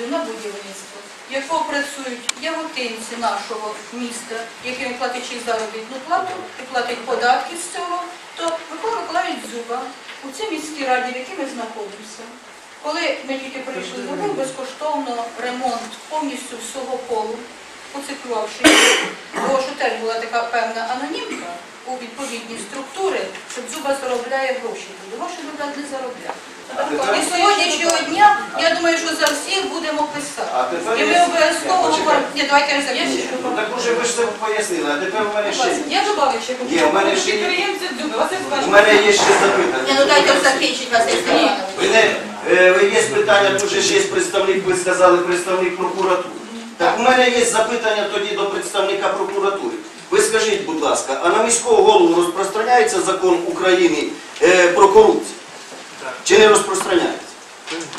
дозвіл на будівництво, якого працюють яготинці нашого міста, яким платячи заробітну плату і платять податки з цього, то Микола Миколаївич Зуба у цій міській раді, в якій ми знаходимося, коли ми тільки прийшли, зробив безкоштовно ремонт повністю всього полу, поциклювавши його, бо що теж була така певна анонімка у відповідні структури, щоб зуба заробляє гроші. Гроші зуба не заробляє. І з сьогоднішнього дня, я думаю, що за всіх будемо писати. І ми обов'язково говоримо. Ні, давайте я закінчу. Ну так уже ви ж це пояснили, а тепер у мене ще. Я добавлю ще Є, у мене ще є. Підприємці Дзюби, У мене є ще Ні, ну запитання. дайте закінчити, Василь Ви не, е, ви є питання, тут же ще є представник, ви сказали, представник прокуратури. Так у мене є запитання тоді до представника прокуратури. Ви скажіть, будь ласка, а на міського голову розпространяється закон України е, про корупцію? Чи не розпространяється?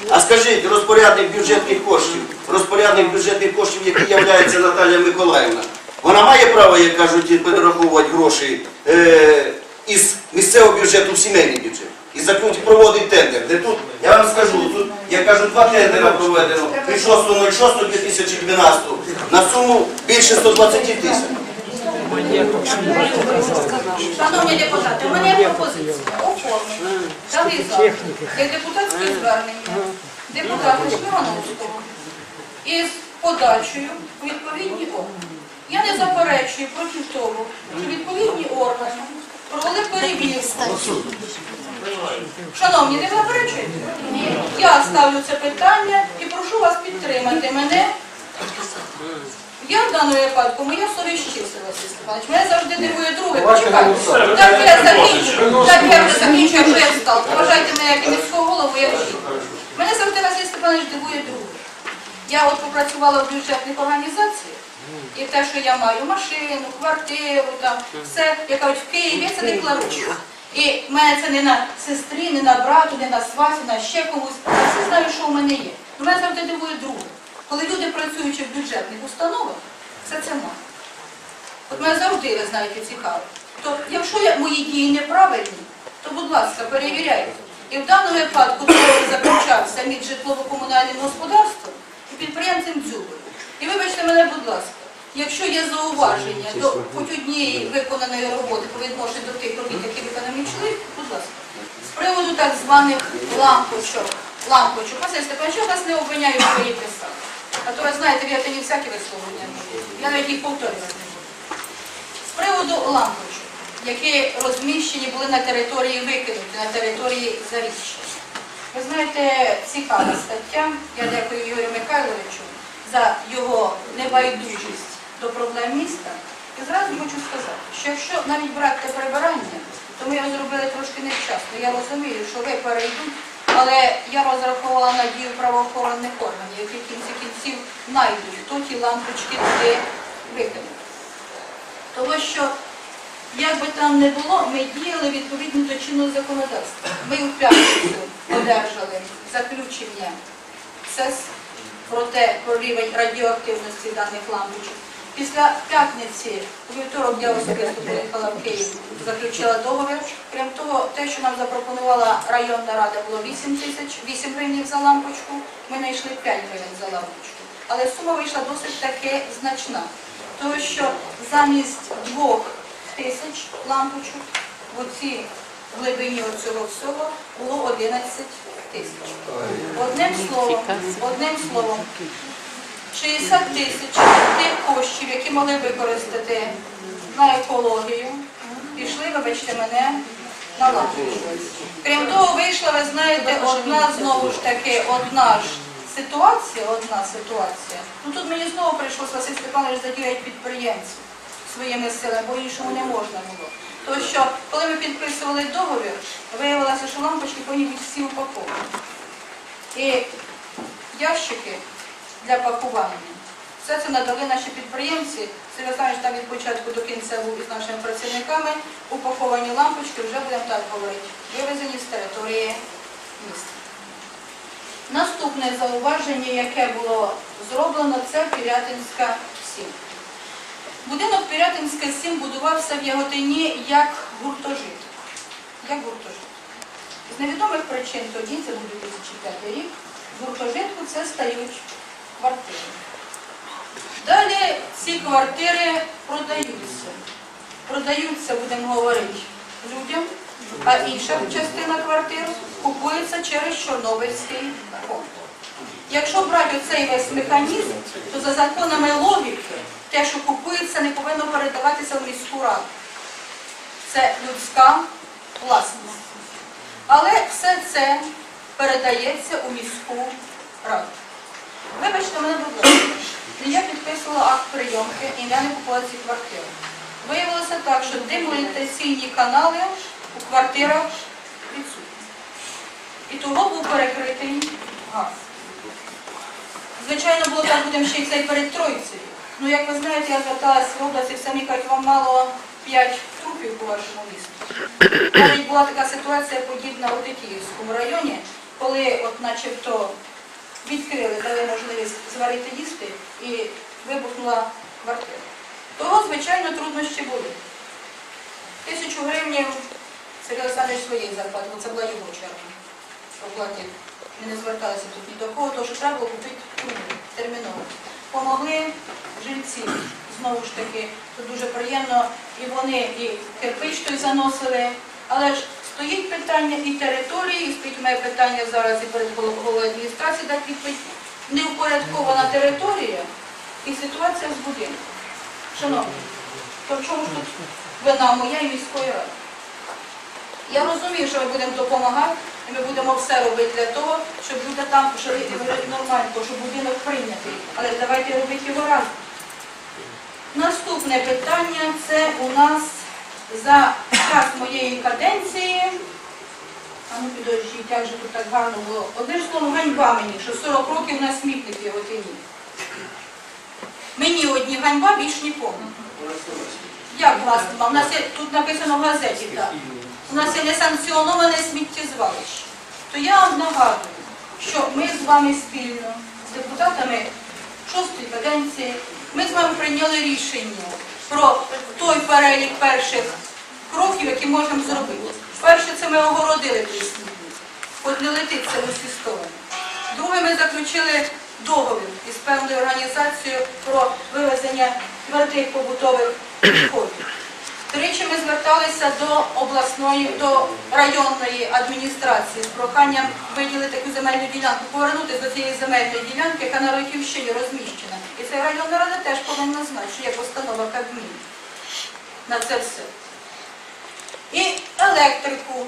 А скажіть, розпорядник бюджетних коштів, розпорядник бюджетних коштів, який є Наталія Миколаївна, вона має право, як кажуть, перераховувати гроші е, із місцевого бюджету в сімейний бюджет. І заключить проводить тендер. Де тут, я вам скажу, тут, я кажу, два тендера проведено від 6.06.2012 на суму більше 120 тисяч. Шановні депутати, у мене є пропозиція. Оформити. Дали запит. Як депутатське звернення депутата Шмирановського із подачею у відповідні органи. Я не заперечую проти того, що відповідні органи провели перевірку. Шановні, не заперечуєте? Я ставлю це питання і прошу вас підтримати мене. Я в даному випадку, моя совість чиста, Василь Степанович. Мене завжди дивує друге. Почекайте. Так я закінчу. Так я вже закінчу, якщо я встав. Поважайте мене як і міського голову, я вчитель. Мене завжди Василь Степанович дивує друге. Я от попрацювала в бюджетних організаціях, і те, що я маю машину, квартиру, там, все, я кажуть, в Києві я це декларую. І в мене це не на сестрі, не на брату, не на свасі, на ще комусь. Я все знаю, що в мене є. Мене завжди дивує друге. Коли люди працюючи в бюджетних установах, все це мають. От мене завжди, ви знаєте, цікаво. То якщо мої дії неправильні, то, будь ласка, перевіряйте. І в даному випадку договір заключався між житлово-комунальним господарством і підприємцем Дзюбою. І вибачте мене, будь ласка, якщо є зауваження до хоч однієї виконаної роботи по відношенню до тих робіт, які виконані чоловік, будь ласка. З приводу так званих лампочок, лампочок, Василь Степанович, я вас не обвиняю, її писали. А то ви знаєте, ви не всякі висловлення. Я навіть їх повторювати не буду. З приводу лампочок, які розміщені були на території викинуті, на території Заріччя. Ви знаєте, цікава стаття. Я дякую Ігорю Михайловичу за його небайдужість до проблем міста. І зразу хочу сказати, що якщо навіть брати прибирання, то ми його зробили трошки невчасно. Я розумію, що ви перейдуть, але я розраховувала на дію правоохоронних органів, які в кінці кінців знайдуть, хто ті лампочки туди викинув. Тому що, як би там не було, ми діяли відповідно до чинного законодавства. Ми у п'ятницю одержали заключення СЕС про те, про рівень радіоактивності даних лампочок. Після п'ятниці, у вівторок я особисто приїхала в Київ, заключила договір. Крім того, те, що нам запропонувала районна рада, було 8 тисяч, 8 гривень за лампочку, ми знайшли 5 гривень за лампочку. Але сума вийшла досить таки значна. Тому що замість двох тисяч лампочок в оцій глибині оцього всього було 11 тисяч. Одним словом, одним словом, 60 тисяч тих коштів, які могли використати на екологію, пішли, вибачте мене, на лампочку. Крім того, вийшла, ви знаєте, одна знову ж таки, одна ж ситуація, одна ситуація. Ну тут мені знову прийшлося Василь Степанович задіяти підприємців своїми силами, бо іншому не можна було. Тому що, коли ми підписували договір, виявилося, що лампочки повинні бути всі упаковані. І ящики для пакування. Все це надали наші підприємці. Олександрович там від початку до кінця був із нашими працівниками. Упаковані лампочки, вже будемо так говорити, вивезені з території міста. Наступне зауваження, яке було зроблено, це Пірятинська 7. Будинок Пірятинська 7 будувався в Яготині як гуртожиток. Як гуртожиток. З невідомих причин тоді, це був 2005 рік, в гуртожитку це стають квартири. Далі ці квартири продаються. Продаються, будемо говорити, людям, а інша частина квартир купується через Чорнобильський фонд. Якщо брати оцей весь механізм, то за законами логіки те, що купується, не повинно передаватися в міську раду. Це людська власність. Але все це передається у міську раду. Вибачте мене, ласка, я підписувала акт прийомки і я не купила ці квартири. Виявилося так, що демонетаційні канали у квартирах відсутні. І того був перекритий газ. Звичайно, було так, будемо ще й цей перед Троїцею. Ну, як ви знаєте, я зверталася в область, і самі кажуть, вам мало 5 трупів по вашому місту. Навіть була така ситуація подібна у Тетіївському районі, коли от начебто відкрили, дали можливість зварити їсти і вибухнула квартира. Того, звичайно, труднощі були. Тисячу гривнів Сергій Олександрович своєї зарплати, бо це була його черга. Оплатив. Ми не зверталися тут ні до кого, тому що треба було купити трубу терміново. Помогли жильці, знову ж таки, це дуже приємно, і вони і кирпич той заносили, але ж стоїть питання і території, і стоїть мене питання зараз і перед голов- головою адміністрації дати відповідь. Неупорядкована територія і ситуація з будинком. Шановні, то в чому ж тут вина моя і міської ради? Я розумію, що ми будемо допомагати, і ми будемо все робити для того, щоб люди там жили і нормально, тому що будинок прийнятий. Але давайте робити його разом. Наступне питання це у нас за час моєї каденції. А ну підождіть, як же тут так гарно було. Одним словом, ганьба мені, що 40 років на смітник його тяні. Мені одні ганьба, більш нікому. Як власне? У нас є, тут написано в газеті, так. У нас є несанкціоноване сміттєзвалище. То я вам нагадую, що ми з вами спільно, з депутатами шостої каденції, ми з вами прийняли рішення про той перелік перших кроків, які можемо зробити. Перше, це ми огородили той смітник. От не летить це усі сторони. Друге, ми заключили договір із певною організацією про вивезення твердих побутових відходів. Тричі ми зверталися до обласної, до районної адміністрації з проханням виділити таку земельну ділянку, повернутися до цієї земельної ділянки, яка на Роківщині розміщена. І ця районна рада теж повинна знати, що є постанова Кабміну на це все. І електрику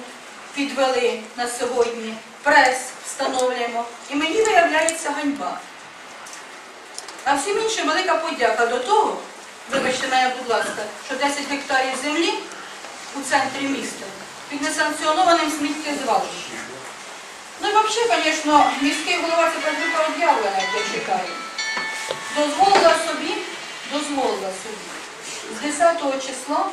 підвели на сьогодні, прес встановлюємо. І мені виявляється ганьба. А всім іншим велика подяка до того, вибачте мене, будь ласка, що 10 гектарів землі у центрі міста під несанкціонованим сміттєзвалищем. Ну і взагалі, звісно, міський голова це прибука об'явлена, як я чекаю. Дозволила собі, дозволила собі з 10 числа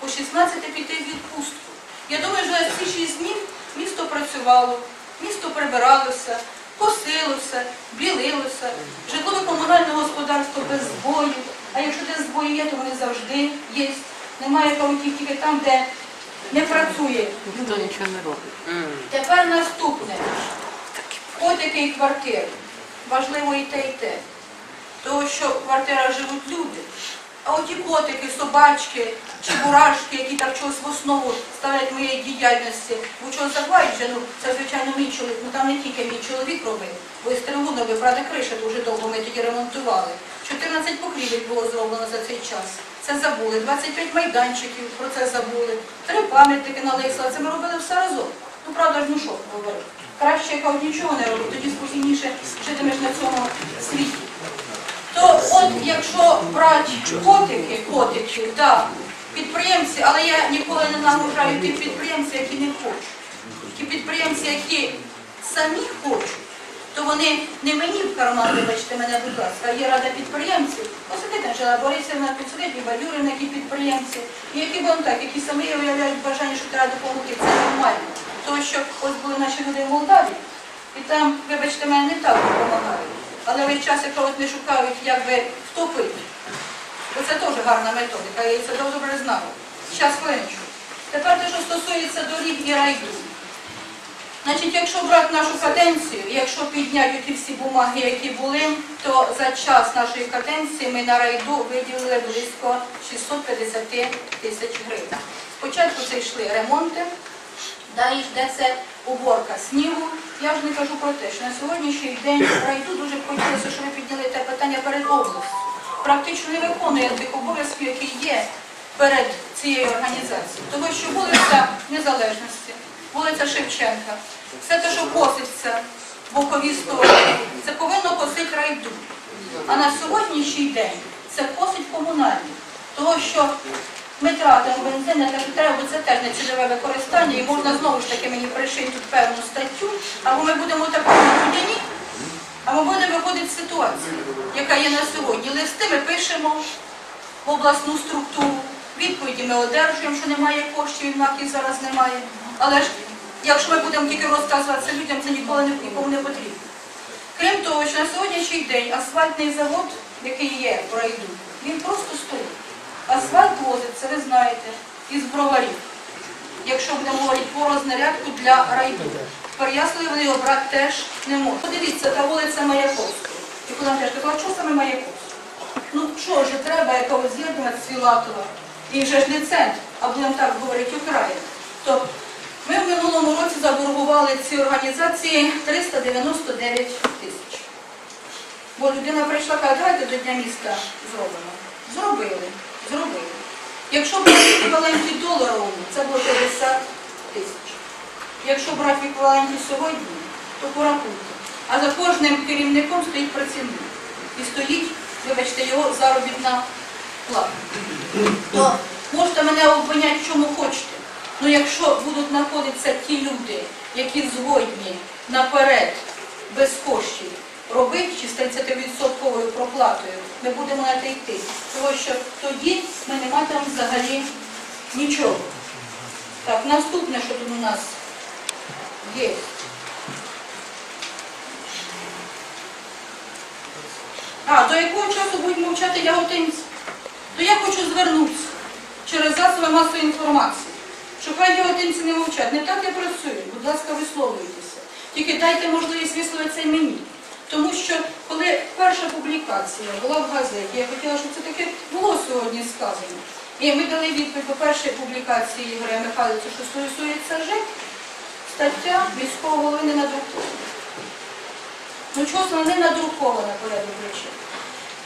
по 16 піти в відпустку. Я думаю, що за ці 6 днів місто працювало, місто прибиралося, косилося, білилося, житлово-комунальне господарство без збоїв. А якщо де збої є, то вони завжди є. Немає каутів тільки там, де не працює. Ніхто нічого не робить. Тепер наступне. Котики і квартири. Важливо і те, і те. Тому що в квартирах живуть люди. А оті котики, собачки, чебурашки, які так чогось в основу ставлять моєї діяльності, бо чого вже, ну це звичайно мій чоловік, ну там не тільки мій чоловік робив, бо і стригун робив, правда, криша дуже довго ми тоді ремонтували. 14 покрівель було зроблено за цей час. Це забули. 25 майданчиків про це забули. Три пам'ятники на. Це ми робили все разом. Ну правда ж ну що говорив. Краще я нічого не робити, тоді спокійніше житимеш на цьому світі. То от якщо брати котики, котики, да, підприємці, але я ніколи не нагружаю тих підприємців, які не хочуть. Ті підприємці, які самі хочуть, то вони не мені в карман, вибачте мене, будь ласка, є рада підприємців. Посидите, Анжела Борисівна, підсидить, і Бадюрина, які підприємці, і які вон так, які самі уявляють бажання, що треба допомогти. Це нормально. Тому що ось були наші люди в Молдаві, і там, вибачте мене, не так допомагають. Але весь час, якщо от не шукають, як би втопити. Бо це теж гарна методика, я це добре знаю. Зараз хвилиночку. Тепер те, що стосується доріг і райду. Значить, якщо брати нашу каденцію, якщо підняти ті всі бумаги, які були, то за час нашої каденції ми на райду виділили близько 650 тисяч гривень. Спочатку це йшли ремонти, далі це уборка снігу. Я ж не кажу про те, що на сьогоднішній день райду дуже хотілося, щоб ви підняли те питання перед областю. Практично не виконує тих обов'язків, які є перед цією організацією. Тому що вулиця Незалежності, вулиця Шевченка, все те, що коситься бокові сторони, це повинно косити райду. А на сьогоднішній день це косить комунальні. Того, що ми тратимо бензин на треба, це теж не цільове використання, і можна знову ж таки мені пришити тут певну статтю, або ми будемо такому будяні, або будемо виходити з ситуації, яка є на сьогодні. Листи ми пишемо в обласну структуру, відповіді ми одержуємо, що немає коштів, і зараз немає. Але ж якщо ми будемо тільки розказувати це людям, це ніколи нікому не потрібно. Крім того, що на сьогоднішній день асфальтний завод, який є в райду, він просто стоїть. Асфальт возиться, ви знаєте, із броварів. Якщо будемо говорити про рознарядку для райду. Переяслили вони його брати теж не можуть. Подивіться, та вулиця Маяковського. І коли нам теж казала, що саме Маяковського? Ну що ж треба якогось з'єднувати з Філатова? І вже ж не центр, а будемо так говорити Україна. То ми в минулому році заборгували ці організації 399 тисяч. Бо людина прийшла, каже, давайте до Дня міста зробимо. Зробили, зробили. Якщо брати еквіваленті доларовому, це було 50 тисяч. Якщо брати еквіваленті сьогодні, то порахуйте. А за кожним керівником стоїть працівник. І стоїть, вибачте, його заробітна плата. То можете мене обвиняти чому хочете. Ну якщо будуть знаходитися ті люди, які згодні наперед без коштів робити чи з 30% проплатою, ми будемо на те йти. Тому що тоді ми не матимемо взагалі нічого. Так, наступне, що тут у нас є. А, до якого часу будуть мовчати яготинці? То я хочу звернутися через засоби масової інформації. Що хай яготинці не мовчать. Не так я працюю. Будь ласка, висловлюйтеся. Тільки дайте можливість висловитися і мені. Тому що коли перша публікація була в газеті, я хотіла, щоб це таке було сьогодні сказано. І ми дали відповідь по першій публікації Ігоря Михайловича, що стосується ЖЕК, стаття міського голови не надрукована. Ну, чого вона не надрукована порядок речей.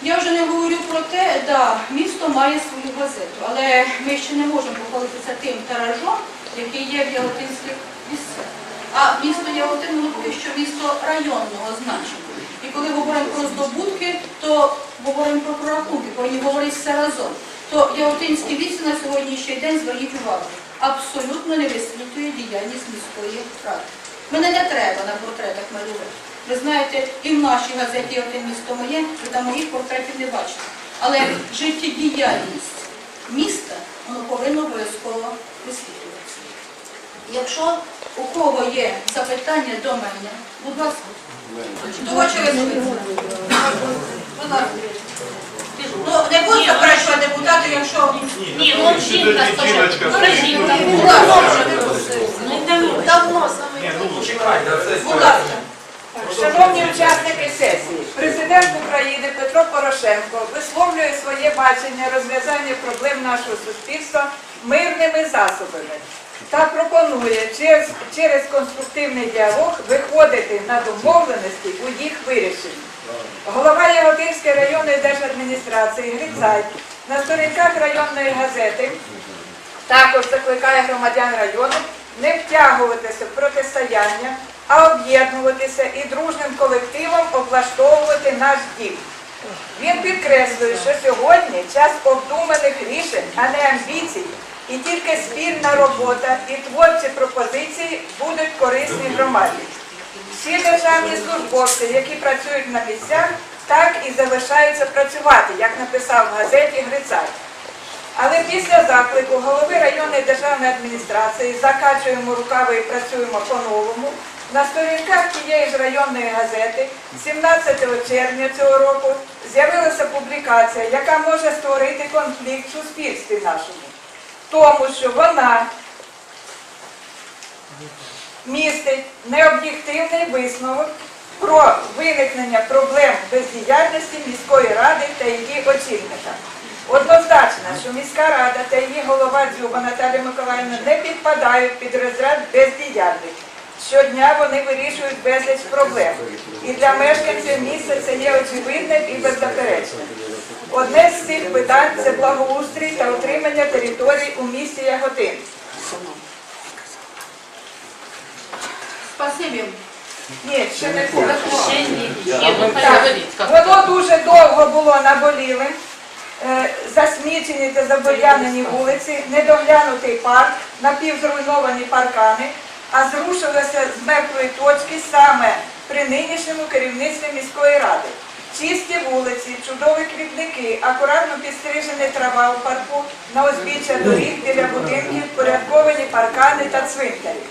Я вже не говорю про те, да, місто має свою газету, але ми ще не можемо похвалитися тим тиражом, який є в Яготинських місцях. А місто поки що місто районного значення. Коли говоримо про здобутки, то говоримо про прорахунки, повинні говорити все разом. То Яготинські вісі на сьогоднішній день, зверніть увагу, абсолютно не висвітлює діяльність міської ради. Мене не треба на портретах малювати. Ви знаєте, і в нашій газеті «Один місто моє, ви там моїх портретів не бачите. Але життєдіяльність міста, воно повинно обов'язково висвітлюватися. Якщо у кого є запитання до мене, будь ласка, того через Ну, не буду заперечувати депутати, якщо... Ні, ну от жінка спочатку. Ну, жінка. Будь ласка, Давно саме. будь ласка. Шановні учасники сесії, президент України Петро Порошенко висловлює своє бачення розв'язання проблем нашого суспільства мирними засобами та пропонує через, через конструктивний діалог виходити на домовленості у їх вирішенні. Голова Яготинської районної держадміністрації Грицай на сторінках районної газети також закликає громадян району не втягуватися в протистояння, а об'єднуватися і дружним колективом облаштовувати наш дім. Він підкреслює, що сьогодні час обдуманих рішень, а не амбіцій, і тільки спільна робота і творчі пропозиції будуть корисні громаді. Всі державні службовці, які працюють на місцях, так і залишаються працювати, як написав в газеті Грицай. Але після заклику голови районної державної адміністрації закачуємо рукави і працюємо по-новому. На сторінках тієї ж районної газети 17 червня цього року з'явилася публікація, яка може створити конфлікт в суспільстві нашому. Тому що вона містить необ'єктивний висновок про виникнення проблем бездіяльності міської ради та її очільника. Однозначно, що міська рада та її голова Дзюба Наталія Миколаївна не підпадають під розряд бездіяльних. Щодня вони вирішують безліч проблем. І для мешканців міста це є очевидним і беззаперечним. Одне з цих питань це благоустрій та утримання територій у місті Яготин. Спасибі. Ні, ще не все. Ще ні. Ще ну, Так, переведіть. Воно дуже довго було наболілим. Е, Засмічені та забур'янені вулиці, недоглянутий парк, напівзруйновані паркани, а зрушилося з мертвої точки саме при нинішньому керівництві міської ради. Чисті вулиці, чудові квітники, акуратно підстрижена трава у парку, на узбіччя доріг біля будинків, порядковані паркани та цвинтарі.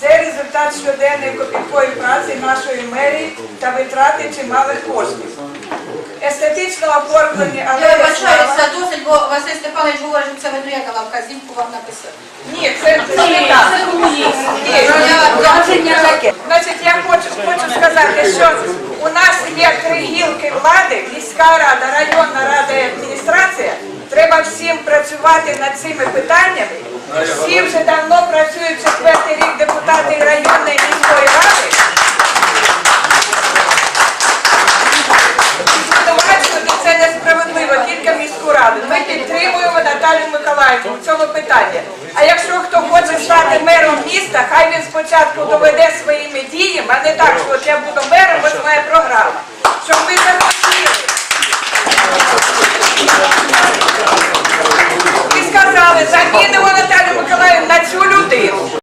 Це результат щоденної копіткої праці нашої мерії та витрати чималих коштів. Естетично оформлені Я алеї слава. вибачаюся досить, бо Василь Степанович говорить, що це веду, я дала вказівку вам написати. Ні, це, це не так. Ні, враження. Значить, я хочу, хочу сказати, що у нас є три гілки влади, міська рада, районна рада і адміністрація. Треба всім працювати над цими питаннями. Всі вже давно працюють четвертий рік депутати районної міської ради. приймають у цьому питання. А якщо хто хоче стати мером міста, хай він спочатку доведе своїми діями, а не так, що от я буду мером, це моя програма. Щоб ми захотіли. І сказали, замінимо Наталю Миколаївну на цю людину.